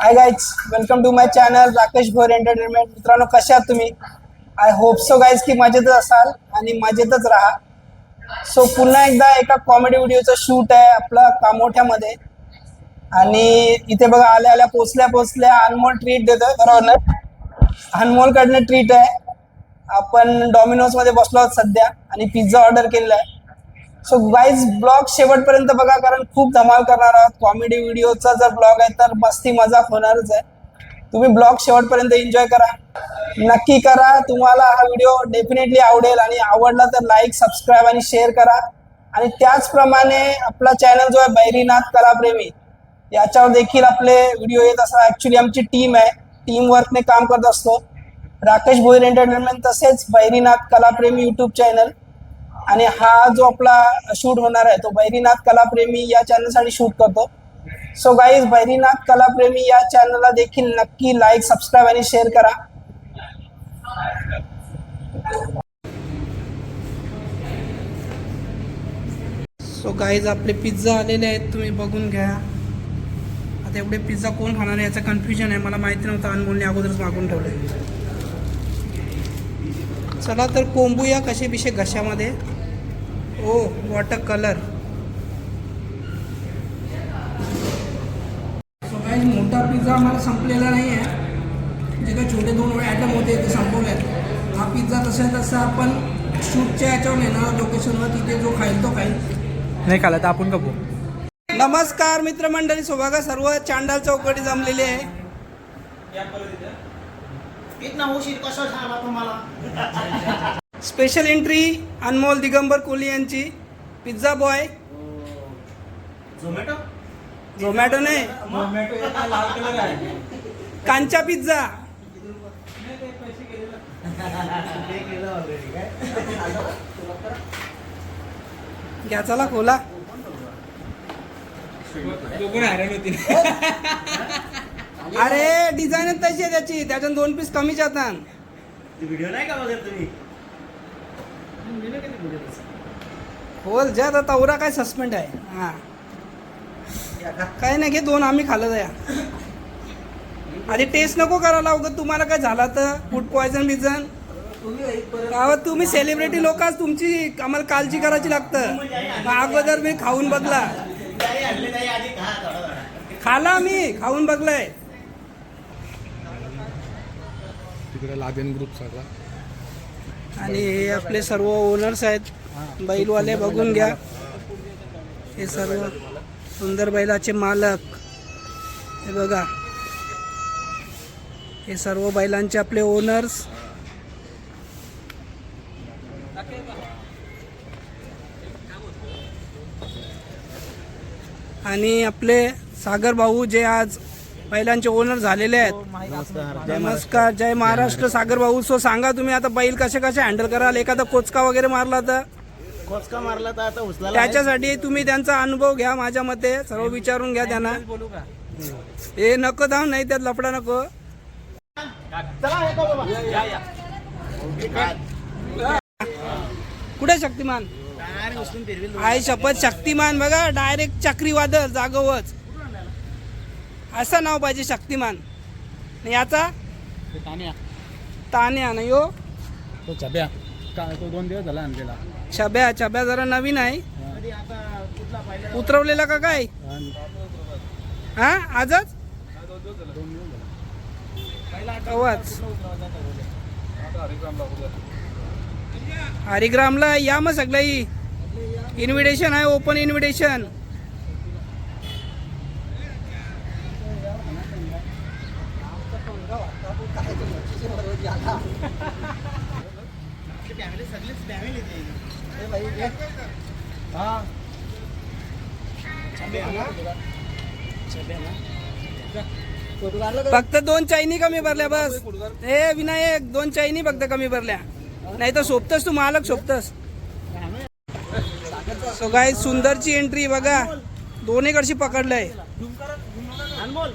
Hi guys welcome to my channel Rakesh Bhor entertainment मित्रांनो कशा आहात तुम्ही? आय होप सो गाईज की मजेतच असाल आणि मजेतच राहा. सो पुन्हा एकदा एका कॉमेडी व्हिडिओचं शूट आहे आपलं कामोठ्यामध्ये. आणि इथे बघा आल्या आल्या पोचल्या पोचल्या अनमोल ट्रीट देतो बरोबर अनमोलकडनं ट्रीट आहे. आपण डॉमिनोजमध्ये बसलो आहोत सध्या आणि पिझ्झा ऑर्डर केलेला आहे. सो वाईज ब्लॉग शेवटपर्यंत बघा कारण खूप धमाल करणार आहोत. कॉमेडी व्हिडिओचा जर ब्लॉग आहे तर मस्ती मजाक होणारच आहे. तुम्ही ब्लॉग शेवटपर्यंत एन्जॉय करा. नक्की करा. तुम्हाला हा व्हिडिओ डेफिनेटली आवडेल आणि आवडला तर लाईक सबस्क्राईब आणि शेअर करा. आणि त्याचप्रमाणे आपला चॅनल जो आहे बैरीनाथ कलाप्रेमी याच्यावर देखील आपले व्हिडिओ येत असतात. ॲक्च्युली आमची टीम आहे. टीम वर्कने काम करत असतो. राकेश भोईर एंटरटेनमेंट तसेच बैरीनाथ कलाप्रेमी यूट्यूब चॅनल आणि हा जो आपला शूट होणार आहे तो बैरीनाथ कलाप्रेमी या चॅनलसाठी शूट करतो. सो गाईज बैरीनाथ कलाप्रेमी या चॅनलला देखील नक्की लाईक सबस्क्राईब आणि शेअर करा. सो गाईज आपले पिझ्झा आलेले आहेत तुम्ही बघून घ्या. आता एवढे पिझ्झा कोण खाणार आहे याचं कन्फ्युजन आहे. मला माहिती नव्हतं अनमोलने अगोदरच मागून ठेवले चला तर कोंबूया कसे बिशे घशामध्ये. ओ वॉटर कलर मोठा पिझ्झा आम्हाला संपलेला नाही आहे जे काही छोटे दोन ॲटम होते ते संपवले आहेत हा पिझ्झा तसा तसा आपण शूटच्या याच्यावर नेणार लोकेशनवर तिथे जो खाईल तो खाईल. नाही खाला तर आपण कपू नमस्कार मित्रमंडळी सोबा सर्व चांडाल चौकटी जमलेली आहे. इतना उशीर कसा झाला तुम्हाला स्पेशल एंट्री अनमोल दिगंबर कोहली यांची. Pizza boy. झोमॅटो? झोमॅटो नाही. लाल कलर आहे. कांचा पिझ्झा. घ्या चला खोला. अरे डिझाईनच तशी आहे त्याची. त्याच्यात दोन पीस कमी जातात. व्हिडिओ नाही का बघत तुम्ही? खोल ज्या आता तवरा काय सस्पेंड आहे? हा. काय नाही घे दोन आम्ही खाल्लं या. आधी टेस्ट नको करायला उगत तुम्हाला काय झाला तर फूड पॉयझन बिझन गावात तुम्ही सेलिब्रिटी लोक तुमची आम्हाला काळजी करायची लागतं. अगोदर मी खाऊन बघला. खाला मी खाऊन बघलाय. तिकडे लादेन ग्रुप सगळा. आणि हे आपले सर्व ओनर्स आहेत. बैलवाले बघून घ्या. हे सर्व सुंदर बैलाचे मालक. हे बघा. हे सर्व बैलांचे आपले ओनर्स आणि आपले सागर भाऊ जे आज बैलांचे ओनर झालेले आहेत. नमस्कार जय महाराष्ट्र. सागर भाऊ सो सांगा तुम्ही आता बैल कसे कसे हँडल कराल? एखादा कोचका वगैरे मारला तर? कोचका मारला तर आता उचला त्याच्यासाठी तुम्ही त्यांचा अनुभव घ्या माझ्या मते. सर्व विचारून घ्या त्यांना. हे नको धाव नाही त्यात लफडा नको. कुठे शक्तिमान? आई शपथ शक्तिमान बघा. डायरेक्ट चक्रीवादळ जागवच. असं नाव पाहिजे शक्तिमान. आणि याचा तान्या. नाही हो तो छब्या. का तो दोन दिवस झाला आणलेला. छब्या छब्या जरा नवीन आहे. उतरवलेला का काय? हा आजच? कवाच हरिग्रामला या मग सगळी इन्व्हिटेशन आहे ओपन इन्व्हिटेशन फॅमिली सगळीच फॅमिली हा. फक्त दोन चायनी कमी भरल्या बस. हे विनायक दोन चायनी फक्त कमी भरल्या. नाही तर सोबतच तू मालक सोबतच. सो गाय सुंदरची एंट्री बघा. दोन्हीकडची पकडलंय. अनमोल.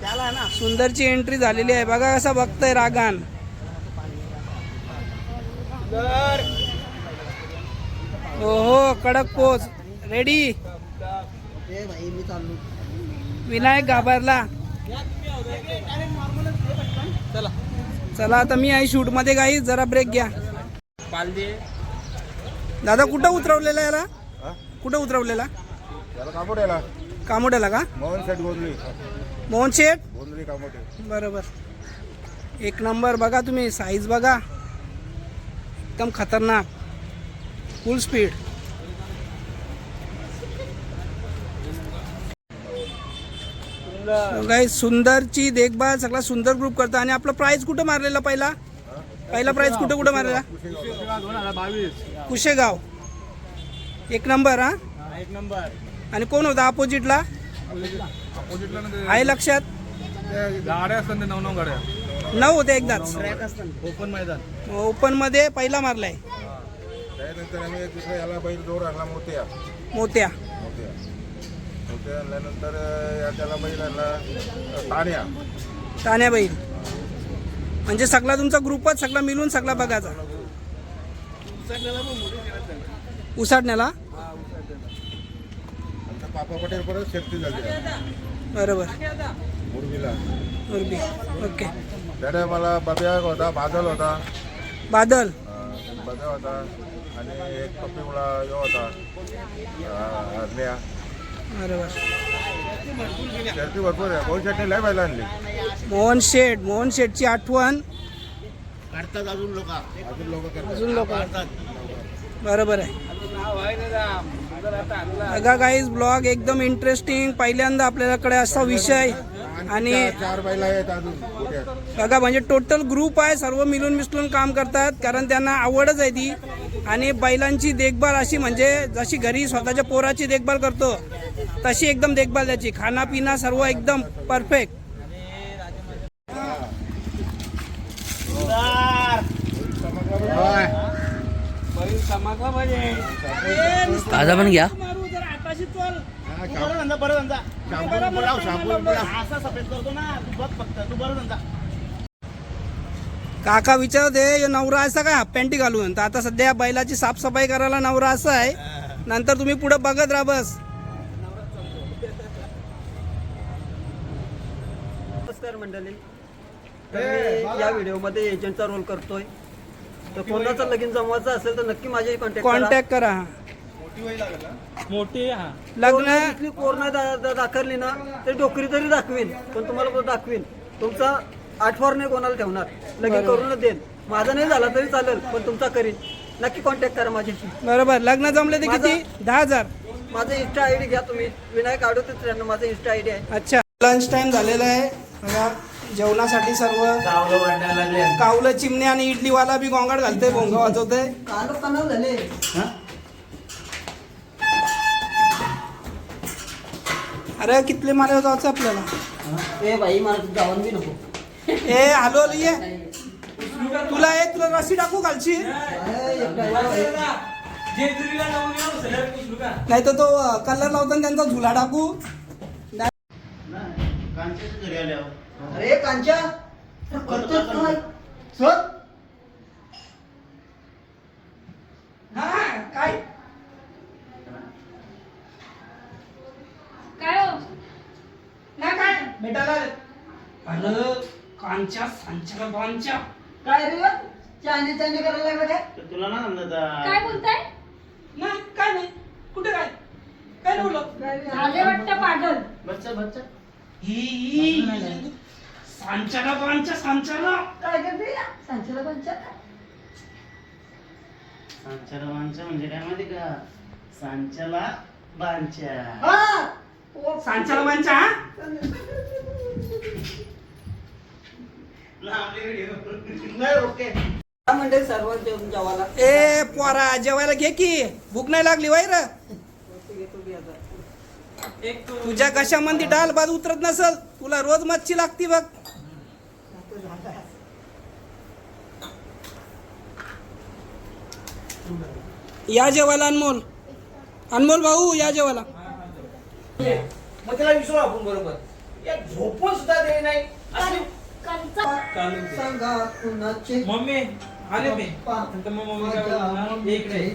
त्याला ना. सुंदरची एंट्री झालेली आहे. बघा कसा बघतोय रागान. हो हो कडक पोच रेडी विनायक घाबरला. चला. चला आता मी आहे शूटमध्ये काही जरा ब्रेक घ्या. दादा कुठं उतरवलेला याला? कुठं उतरवलेला? याला कामोड्याला. कामोड्याला का? मोहन शेठ गोंधळी. मोहन शेठ? गोंधळी कामोडे. बरोबर. एक नंबर बघा तुम्ही साईज बघा. एकदम खतरनाक. फुल स्पीड काही सुंदरची देखभाल सगळा सुंदर ग्रुप करतो. आणि आपला प्राइस कुठं मारलेला पहिला? पहिला प्राइस कुठं कुठं मारलेला? कुशेगाव. एक नंबर हा? एक नंबर आणि कोण होता अपोजिटला आहे लक्षात? गाड्या असतात नऊ नऊ गाड्या. नऊ होते एकदाच. ओपन मैदान. ओपनमध्ये पहिला मारलाय. त्यानंतर आम्ही दुसरा याला बैल आणला मोत्या. मोत्या. मोत्या. मोत्या आणल्यानंतर या त्याला बैल आणला अ, ताण्या बैल. म्हणजे सगळा तुमचा ग्रुपच सगळा मिळून सगळा बघायचा. उसाटण्याला आमचा पापा पटेल परत शेती झाली. बरोबर. मुरबीला उर्बी ओके. त्याने मला बब्या होता बादल होता. बादल? अ, बब्या होता आणि एक कपिवळा यो होता अ, हरण्या. शर्ती भरपूर आहे. भाऊ शेटने लय बैल आणली. मोहन शेठ मोहन शेठची आठवण. काढतात अजून लोक. अजून लोक करतात. अजून लोक बरोबर आहे. बघा काहीच ब्लॉग एकदम इंटरेस्टिंग पहिल्यांदा आपल्याकडे असा विषय आणि चार- बैल आहेत अजून. बघा म्हणजे टोटल ग्रुप आहे सर्व मिळून मिसळून काम करतात कारण त्यांना आवडच आहे ती. आणि बैलांची देखभाल अशी म्हणजे जशी घरी स्वतःच्या पोराची देखभाल करतो तशी एकदम देखभाल त्याची. खाना पिना सर्व एकदम परफेक्ट ताजा पण घ्या. बरं धंदा बरं धंदा शाम्पू बोलाव शाम्पू बोलाव असा सफेद करतो ना तू बघ फक्त तू बरं धंदा काका विचारते "हे नवरा असा काय हाफ पॅन्टी घालून. तर आता सध्या बैलाची साफसफाई करायला नवरा असा आहे. नंतर तुम्ही पुढे बघत राहा बस. नमस्कार मंडळी. तर मी या व्हिडिओमध्ये एजंटचा रोल करतोय. तर कोणाचं लगीन जमवायचं असेल तर नक्की माझ्याशी कॉन्टॅक्ट कॉन्टॅक्ट करा. मोठी हा? लग्न इथली कोरोना दा- दा- दाखवली ना ते डोकरी तरी दाखवीन पण तुम्हाला पण दाखवीन. तुमचा आठवण नाही कोणाला ठेवणार. लगीन करूनच देईन. माझा नाही झाला तरी चालेल पण तुमचा करीन. नक्की कॉन्टॅक्ट करा माझ्याशी. बरोबर. लग्न जमले ते किती? दहा हजार. माझा इन्स्टा आय डी घ्या तुम्ही. विनायक आडोते त्यांना माझा इन्स्टा आय डी आहे. अच्छा. लंच टाइम झालेला आहे. बघा जेवणासाठी सर्व कावलं चिमणे आणि इडलीवाला बी गोंगाट घालते भोंगा वाजवते कालो झाले. अरे कितले मारे जायचं आपल्याला? ए बाई मला जाऊन बी नको. ए हॅलो हॅलो ये तुला ये तुला रस्सी टाकू खालची नाही तर तो कलर लावताना त्यांचा झुला टाकू. अरे कांच्या करतोय काय? चल हा काय काय हो ना काय भेटायला आले. अरे कांच्या सांच्या बांच्या काय रे? चांदी चांदी करायला लागलं काय? तर तुला ना काय बोलताय? नाही काय नाही. कुठे काय? काय नाही बोलत झाले वाटतं पागल. बच्चा बच्चा ही ही. सांच्याला बांच्या सांच्याला काय करते सांच्याला पंचा सांच्याला बांच्या म्हणजे काय माहिती का? सांच्याला बांच्या हा. सांच्याला बांच्या हा? नाही ओके म्हणजे सर्व जेवण जेवायला ए पोरा जेवायला घे की. भूक नाही लागली वाईर र तुझ्या कशामध्ये डाल बाद उतरत नसल? तुला रोज मच्छी लागती बघ. या जेवायला अनमोल. अनमोल भाऊ या जेवायला. मग त्याला विसरू आपण बरोबर. या झोपून सुद्धा दे नाही. कंचा सांगा कुणाचे? मम्मी आले मी. पप्पा. नंतर मग मम्मी काय बोलणार? इकडे.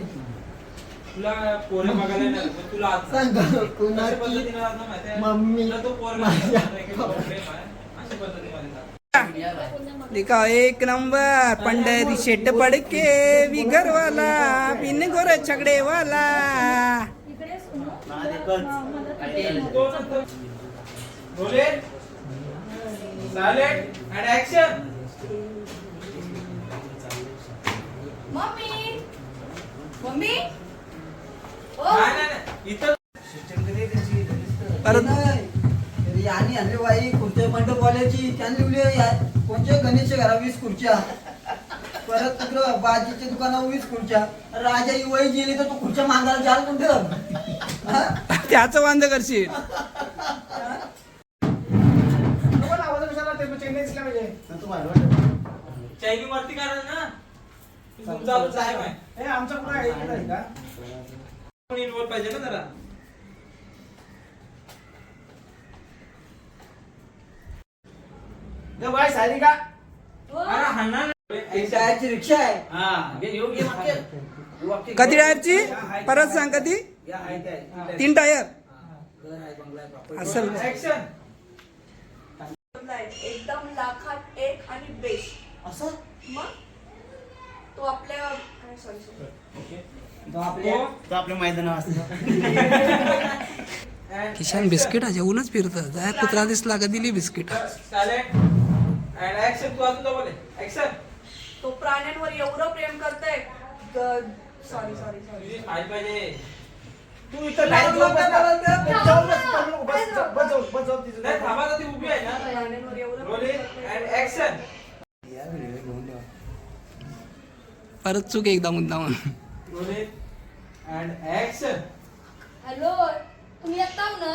तुला पोरं बघायला येणार पण तुला आज. सांगा अशा कुणाची? पद्धतीने आज ना माहिती आहे, मम्मी. तुला तो पोरगा माझ्या नाही की बाबा प्रेम आहे. अशा पद्धतीमध्ये सांग. लिखा एक नंबर. पंढरी शेट पडके विघर वाला बिन गोर छगडे वाला इकडे सुनो. तो नंतर rolling silent and action mummy. Mummy. ओ. नाही नाही नाही. इथं परत नाही. यांनी आणली बाई खुर्च्या मंडप वाल्याची त्यांनी लिहिली या- कोणत्या गणेशच्या घरा वीस खुर्च्या. परत तिकडं बाजीच्या दुकानावर वीस खुर्च्या. राजा युवाई गेली तर तू खुर्च्या मागायला चाल कोणते त्याचं वांद करशील. चायनी वरती करा ना? तुमचा टाइम आहे? आमचा का? पाहिजे ना जरा? अरे ना. टायरची रिक्षा आहे. कधी टायरची परत सांग कधी? तीन टायर. असेल. ऍक्शन एकदम लाखात एक आणि बेस्ट असं? मग? तो आपल्या सॉरी सॉरी तो आपल्या तो आपल्या मैदानावर असतो. किशन बिस्किट जेवूनच फिरतं जाय कुत्रा दिसला का दिली बिस्किट? तू प्राण्यांवर एवढं प्रेम करतोय. सॉरी सॉरी सॉरी तू इथं ना. जाऊ, बस, बस. बस, जाऊ, बस, जाऊ तिथं. नाही थांबा तर ती उभी आहे ना. रोलिंग अँड ऍक्शन परत चूक एकदा मुद्दा रोलिंग अँड ऍक्शन हॅलो तुम्ही येत आहो ना?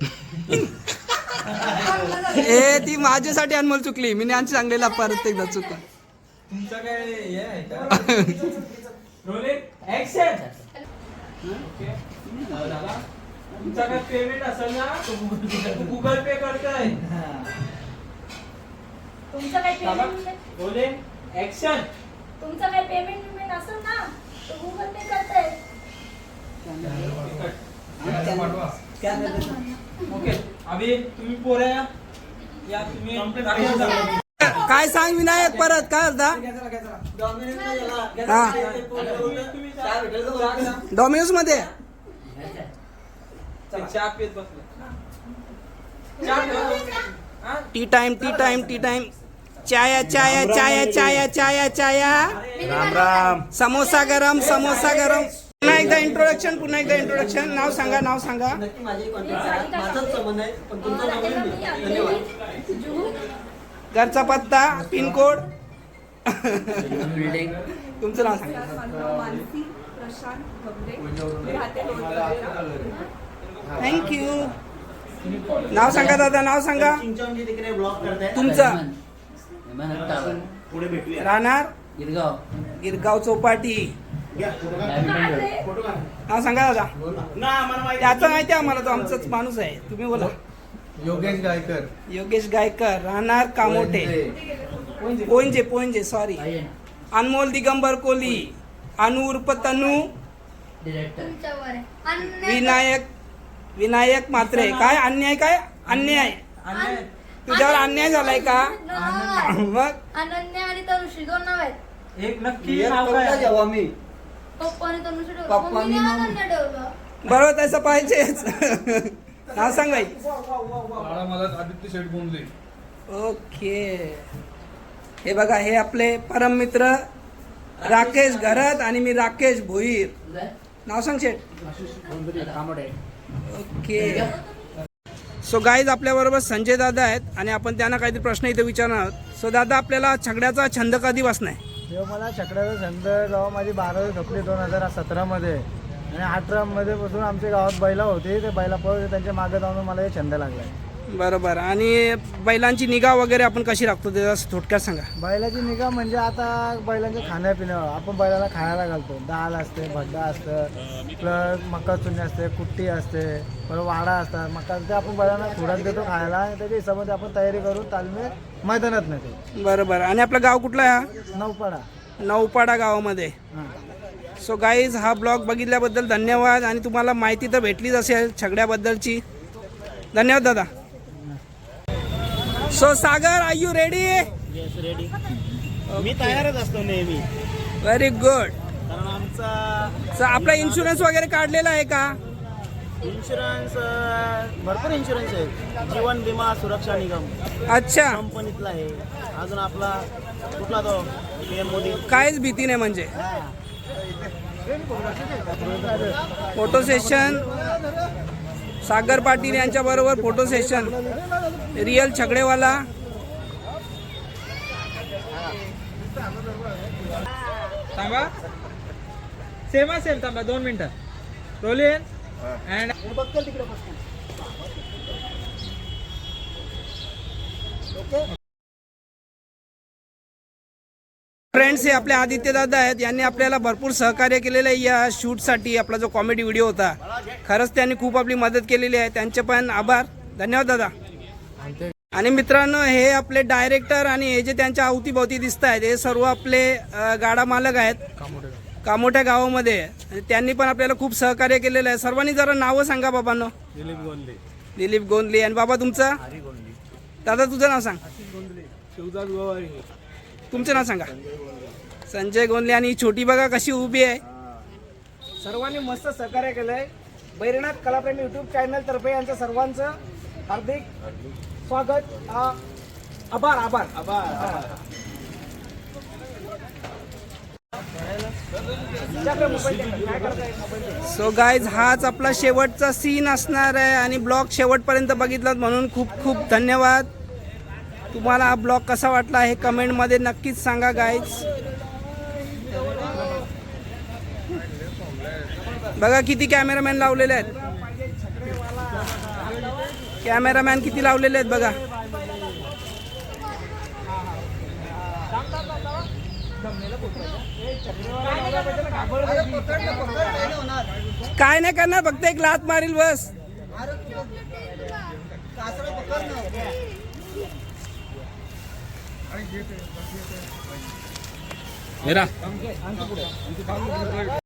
ए ती माझ्यासाठी अनमोल चुकली. मी यांची सांगलेला परत एकदा चुकला तुमचा काय हे आहे? का रोलिंग ऍक्शन तुमचा काय पेमेंट असेल ना? तो गुगल पे करतोय. तुमचं काही पेमेंट रोलिंग ऍक्शन तुमचं काही पेमेंट विमेंट असेल ना तर गुगल पे करताय. ओके अभि तुम्ही पोऱ्या या. तुम्ही जरा. काय सांग विनायक परत काय होता? हा. डॉमिनोजमध्ये? चहा पित बसलो चहा पित? Tea time tea time tea time चाया चाया चाया चाया चाया चाया. राम राम समोसा गरम समोसा गरम. पुन्हा एकदा इंट्रोडक्शन पुन्हा एकदा इंट्रोडक्शन नाव सांगा नाव सांगा. नक्की माझी कॉन्टॅक्ट करा माझाच संबंध आहे पण तुमचा नाही धन्यवाद. घरचा पत्ता पिनकोड बिल्डिंग. तुमचं नाव सांगा. मानसी प्रशांत गमरे राहते लोणंदला. थँक्यू नाव सांगा दादा नाव सांगा. तुमचं. राहणार? गिरगाव. गिरगाव चौपाटी. नाव सांगा दादा. ना आम्हाला माहिती त्याचं माहिती आहे आम्हाला तो आमचाच माणूस आहे. तुम्ही बोला. योगेश गायकर. योगेश गायकर राहणार कामोठे. पोंजे पोंजे सॉरी अनमोल दिगंबर कोली अनु उर्फ तनू विनायक विनायक मात्रे. काय? अन्याय काय? अन्याय. तुझ्यावर अन्याय झालाय का. मग? अनन्या आणि तनुश्री दोन नाव आहेत. एक नक्की पप्पा काय? जेव्हा मी पप्पा आणि ठेवलं. बरोबर तसं पाहिजेच. नाव सांग बाळा मला आदित्य शेठ ओके. हे बघा हे आपले परम मित्र राकेश घरत आणि मी राकेश भोईर. नाव सांग शेठ. ओके. सो गाईज आपल्या बरोबर संजय दादा आहेत आणि आपण त्यांना काहीतरी प्रश्न इथे विचारणार आहोत. सो दादा आपल्याला छगड्याचा छंद कधी आहे? जेव्हा मला चक्राचा छंद जेव्हा माझी बारावी संपली दोन हजार सतरामध्ये आणि अठरामध्ये पासून आमच्या गावात बैला होती. ते बैला पळत त्यांच्या मागे जाऊन मला हे छंद लागला. बरोबर. आणि बैलांची निगा वगैरे आपण कशी राखतो ते जरा थोडक्यात सांगा. बैलाची निगा म्हणजे आता बैलांच्या खाण्यापिण्यावर. आपण बैलाला खायला घालतो. डाळ असते भड्डा असतं प्लस मका चुनी असते कुट्टी असते परत वाडा असतात. मका ते आपण बैलांना खुराक देतो खायला. त्याच्या हिशोबाने आपण तयारी करून तालमी मैदानात नेतो. बरोबर. आणि आपलं गाव कुठलं आहे नौपाडा नौपाडा गावामध्ये. हां. सो गाईज हा ब्लॉग बघितल्याबद्दल धन्यवाद आणि तुम्हाला माहिती तर भेटलीच असेल छगड्याबद्दलची. धन्यवाद दादा. So Sagar are you ready ready मी तयारच असतो नेहमी. व्हेरी गुड कारण आमचा सो आपला इन्शुरन्स वगैरे काढलेला आहे का? इन्शुरन्स भरपूर इन्शुरन्स आहे. जीवन विमा सुरक्षा निगम अच्छा. कंपनीतला आहे. अजून आपला कुठला तो? P M Modi. काहीच भीती नाही म्हणजे. फोटो सेशन सागर पाटील यांच्याबरोबर फोटो सेशन रियल छगडेवाला. थांबा. सेम सेम थांबा दोन मिनटं. रोलियन अँड फ्रेंड्स हे आपले आदित्य दादा आहेत. यांनी आपल्याला भरपूर सहकार्य केलेलं आहे या शूटसाठी. आपला जो कॉमेडी व्हिडिओ होता खरंच त्यांनी खूप आपली मदत केलेली आहे. त्यांचे पण आभार. धन्यवाद दादा. आणि मित्रांनो हे आपले डायरेक्टर आणि हे जे त्यांच्या अवतीभोवती दिसत आहेत हे सर्व आपले गाडा मालक आहेत. कामोठ्या गावामध्ये. त्यांनी पण आपल्याला खूप सहकार्य केलेलं आहे. सर्वांनी जरा नावं सांगा बाबांनो. दिलीप गोंदले. दिलीप गोंदले. आणि बाबा तुमचं? दादा तुझं नाव सांग. शिवदास गोवारी. तुमचं नाव सांगा. संजय गोंदले आणि छोटी बघा कशी उभी आहे. सर्वांनी मस्त सहकार्य केलंय. बैरनाथ कलाप्रेमी युट्यूब चॅनल तर्फे यांचं सर्वांचं हार्दिक स्वागत. आ- आभार आभार. आभार सो गायज हाच आपला शेवटचा सीन असणार आहे आणि ब्लॉग शेवटपर्यंत बघितलात म्हणून खूप खूप धन्यवाद. तुम्हाला हा ब्लॉग कसा वाटला हे कमेंटमध्ये नक्कीच सांगा गाईज बघा किती कॅमेरामॅन लावलेले आहेत. कॅमेरामॅन किती लावलेले आहेत बघा. काय नाही करणार फक्त एक लात मारील बस. मेरा